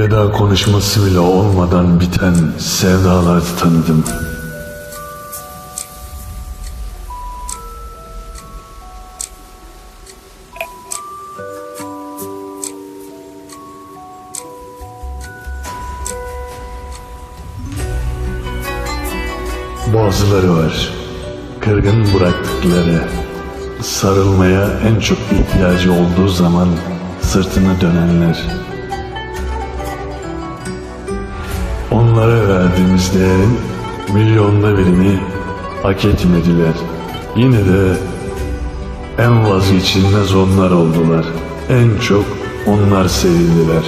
Veda konuşması bile olmadan biten sevdalar tanıdım. Bazıları var. Kırgın bıraktıkları, sarılmaya en çok ihtiyacı olduğu zaman sırtını dönenler. Onlara verdiğimiz değerin milyonda birini hak etmediler. Yine de en vazgeçilmez onlar oldular. En çok onlar sevildiler.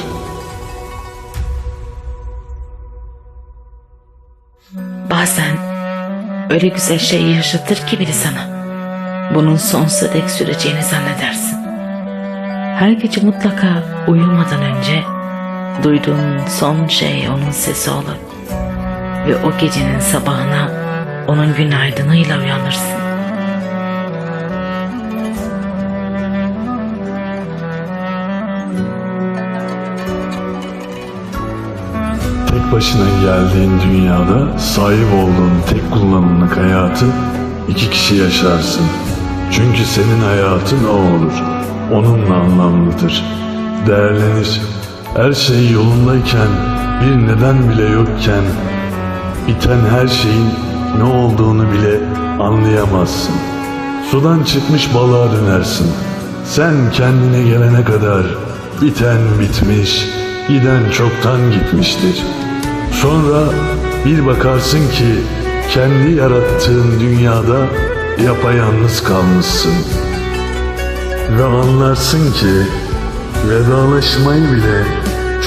Bazen öyle güzel şey yaşatır ki biri sana. Bunun sonsuza dek süreceğini zannedersin. Her gece mutlaka uyumadan önce duyduğun son şey onun sesi olur. Ve o gecenin sabahına onun günaydınıyla uyanırsın. Tek başına geldiğin dünyada sahip olduğun tek kullanımlık hayatı iki kişi yaşarsın. Çünkü senin hayatın o olur. Onunla anlamlıdır. Değerlenir. Her şey yolundayken, bir neden bile yokken, biten her şeyin ne olduğunu bile anlayamazsın. Sudan çıkmış balığa dönersin. Sen kendine gelene kadar biten bitmiş, giden çoktan gitmiştir. Sonra bir bakarsın ki kendi yarattığın dünyada yapayalnız kalmışsın. Ve anlarsın ki vedalaşmayı bile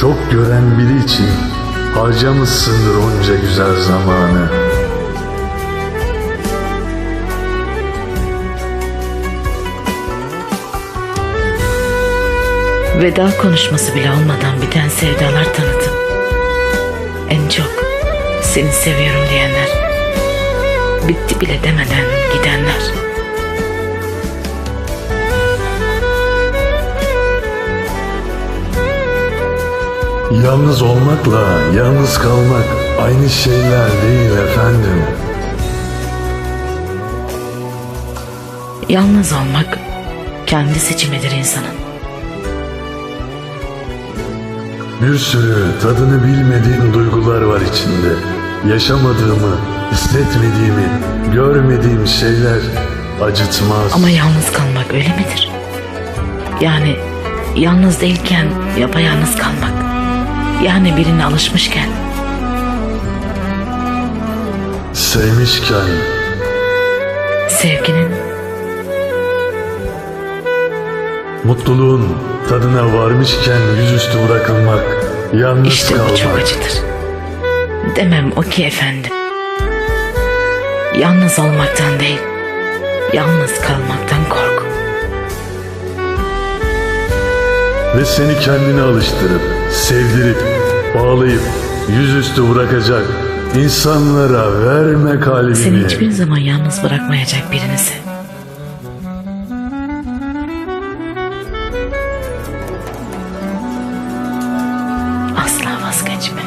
çok gören biri için harcamışsındır onca güzel zamanı. Veda konuşması bile olmadan biten sevdalar tanıdım. En çok seni seviyorum diyenler. Bitti bile demeden gidenler. Yalnız olmakla yalnız kalmak aynı şeyler değil efendim. Yalnız olmak kendi seçimidir insanın. Bir sürü tadını bilmediğim duygular var içinde. Yaşamadığımı, hissetmediğimi, görmediğim şeyler acıtmaz. Ama yalnız kalmak öyle midir? Yani yalnız değilken yapayalnız kalmak. Yani birine alışmışken Sevmişken sevginin Mutluluğun tadına varmışken yüzüstü bırakılmak, yalnız işte kalmak. bu çok acıdır. Demem o ki efendim. Yalnız olmaktan değil, yalnız kalmaktan kork. Ve seni kendine alıştırıp, sevdirip, bağlayıp, yüzüstü bırakacak, insanlara verme kalbimi. Seni hiçbir zaman yalnız bırakmayacak birinizi. Asla vazgeçme.